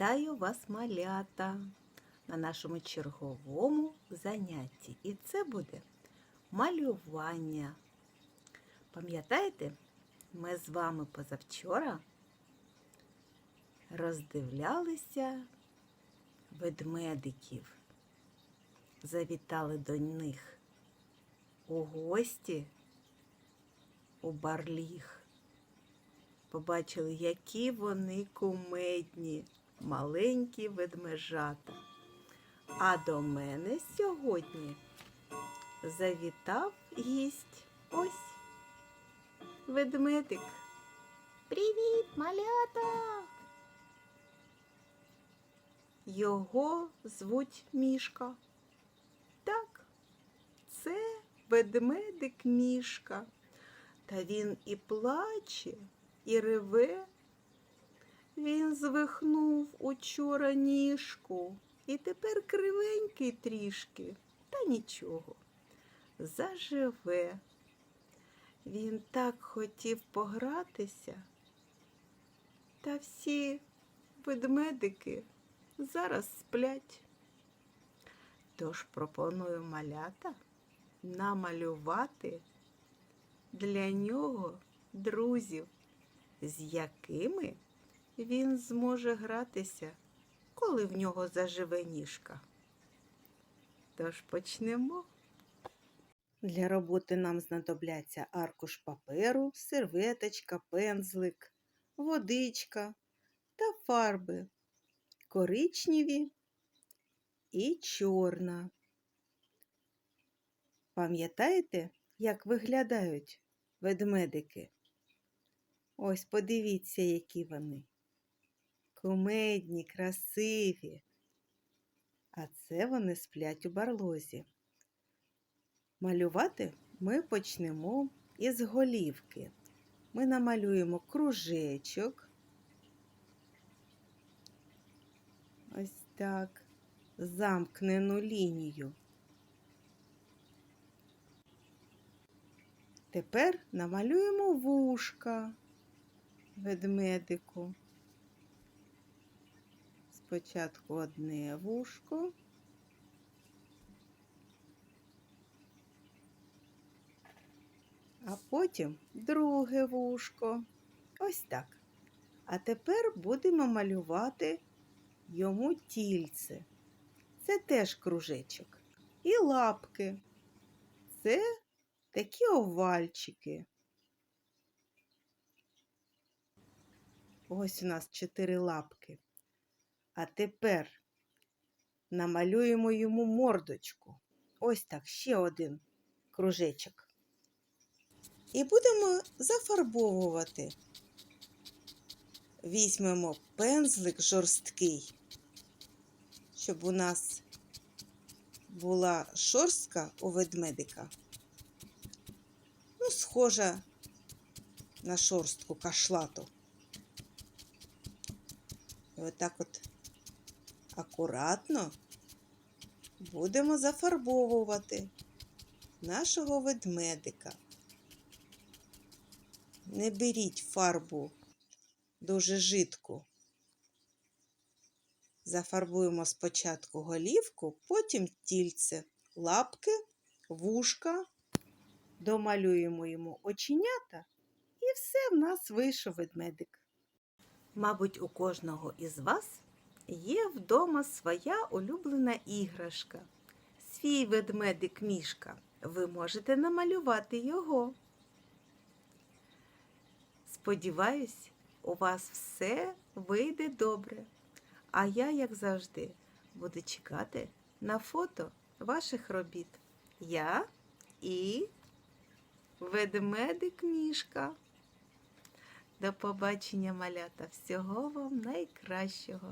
Вітаю вас, малята, на нашому черговому занятті. І це буде малювання. Пам'ятаєте, ми з вами позавчора роздивлялися ведмедиків, завітали до них у гості у барліг. Побачили, які вони кумедні, маленькі ведмежата. А до мене сьогодні завітав гість. Ось ведмедик. Привіт, малята! Його звуть Мішка. Так, це ведмедик Мішка. Та він і плаче, і реве. Він звихнув учора ніжку і тепер кривенький трішки, та нічого. Заживе. Він так хотів погратися, та всі ведмедики зараз сплять. Тож пропоную малята намалювати для нього друзів, з якими він зможе гратися, коли в нього заживе ніжка. Тож почнемо. Для роботи нам знадобляться аркуш паперу, серветочка, пензлик, водичка та фарби коричневі і чорна. Пам'ятаєте, як виглядають ведмедики? Ось подивіться, які вони. Кумедні, красиві. А це вони сплять у барлозі. Малювати ми почнемо із голівки. Ми намалюємо кружечок. Ось так, замкнену лінію. Тепер намалюємо вушка ведмедику. Спочатку одне вушко. А потім друге вушко. Ось так. А тепер будемо малювати йому тільце. Це теж кружечок. І лапки. Це такі овальчики. Ось у нас чотири лапки. А тепер намалюємо йому мордочку. Ось так, ще один кружечок. І будемо зафарбовувати. Візьмемо пензлик жорсткий, щоб у нас була шорстка у ведмедика. Ну, схожа на шорстку кашлату. І отак от акуратно будемо зафарбовувати нашого ведмедика. Не беріть фарбу дуже жидку. Зафарбуємо спочатку голівку, потім тільце, лапки, вушка, домалюємо йому оченята, і все в нас вийшов ведмедик. Мабуть, у кожного із вас є вдома своя улюблена іграшка, свій ведмедик мішка. Ви можете намалювати його. Сподіваюсь, у вас все вийде добре. А я, як завжди, буду чекати на фото ваших робіт. Я і ведмедик мішка. До побачення, малята! Всього вам найкращого!